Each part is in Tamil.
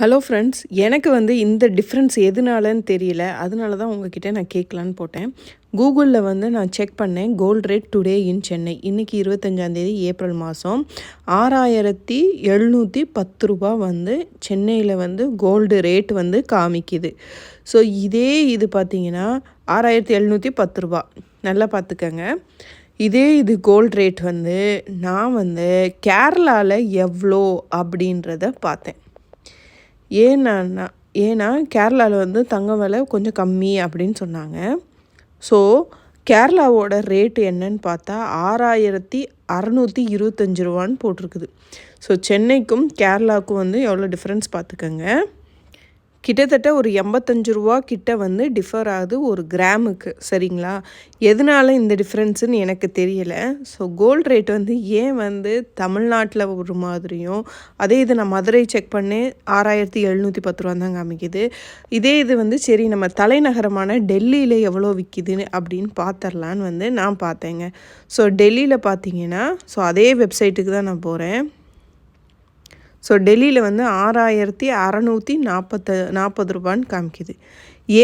ஹலோ ஃப்ரெண்ட்ஸ் எனக்கு வந்து இந்த டிஃப்ரென்ஸ் எதுனாலன்னு தெரியல. அதனால தான் உங்ககிட்ட நான் கேட்கலான்னு போட்டேன். கூகுளில் வந்து நான் செக் பண்ணேன். Gold rate today in Chennai இன்றைக்கி இருபத்தஞ்சாந்தேதி ஏப்ரல் மாதம் ஆறாயிரத்தி எழுநூற்றி பத்து ரூபா வந்து சென்னையில் வந்து கோல்டு ரேட் வந்து காமிக்குது. ஸோ இதே இது பார்த்திங்கன்னா ஆறாயிரத்தி எழுநூற்றி பத்து ரூபா. நல்லா பார்த்துக்கங்க இதே இது கோல்ட் ரேட் வந்து நான் வந்து கேரளாவில் எவ்வளோ அப்படின்றத பார்த்தேன் ஏன்னா ஏன்னா கேரளாவில் வந்து தங்கம் விலை கொஞ்சம் கம்மி அப்படின்னு சொன்னாங்க. ஸோ கேரளாவோட ரேட்டு என்னன்னு பார்த்தா ஆறாயிரத்தி அறநூற்றி இருபத்தஞ்சி ரூபான்னு போட்டிருக்குது. ஸோ சென்னைக்கும் கேரளாவுக்கும் வந்து எவ்வளோ டிஃப்ரென்ஸ் பார்த்துக்கோங்க. கிட்டத்தட்ட ஒரு எண்பத்தஞ்சு ரூபா கிட்ட வந்து டிஃபர் ஆகுது ஒரு கிராமுக்கு. சரிங்களா? எதனால இந்த டிஃப்ரென்ஸுன்னு எனக்கு தெரியலை. ஸோ கோல்ட் ரேட் வந்து ஏன் வந்து தமிழ்நாட்டில் ஒரு மாதிரியும் அதே இது நான் மதுரை செக் பண்ணி ஆறாயிரத்தி எழுநூற்றி பத்து ரூபா தான் காமிக்குது. இதே இது வந்து சரி நம்ம தலைநகரமான டெல்லியில் எவ்வளோ விற்கிதுன்னு அப்படின்னு பார்த்துர்லான்னு வந்து நான் பார்த்தேங்க. ஸோ டெல்லியில் பார்த்தீங்கன்னா ஸோ அதே வெப்சைட்டுக்கு தான் நான் போகிறேன் ஸோ டெல்லியில் வந்து ஆறாயிரத்தி அறநூற்றி நாற்பத்த நாற்பது ரூபான்னு காமிக்குது.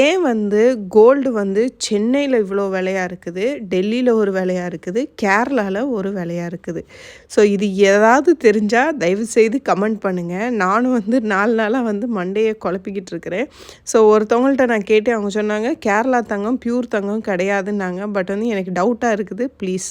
ஏன் வந்து கோல்டு வந்து சென்னையில் இவ்வளோ விலையாக இருக்குது? டெல்லியில் ஒரு விலையாக இருக்குது? கேரளாவில் ஒரு விலையாக இருக்குது? ஸோ இது ஏதாவது தெரிஞ்சால் தயவுசெய்து கமெண்ட் பண்ணுங்கள் நானும் வந்து நாலு நாளாக வந்து மண்டையை குழப்பிக்கிட்டு இருக்கிறேன். ஸோ ஒருத்தவங்கள்ட்ட நான் கேட்டு அவங்க சொன்னாங்க கேரளா தங்கம் பியூர் தங்கம் கிடையாதுன்னாங்க. பட் வந்து எனக்கு டவுட்டாக இருக்குது. ப்ளீஸ்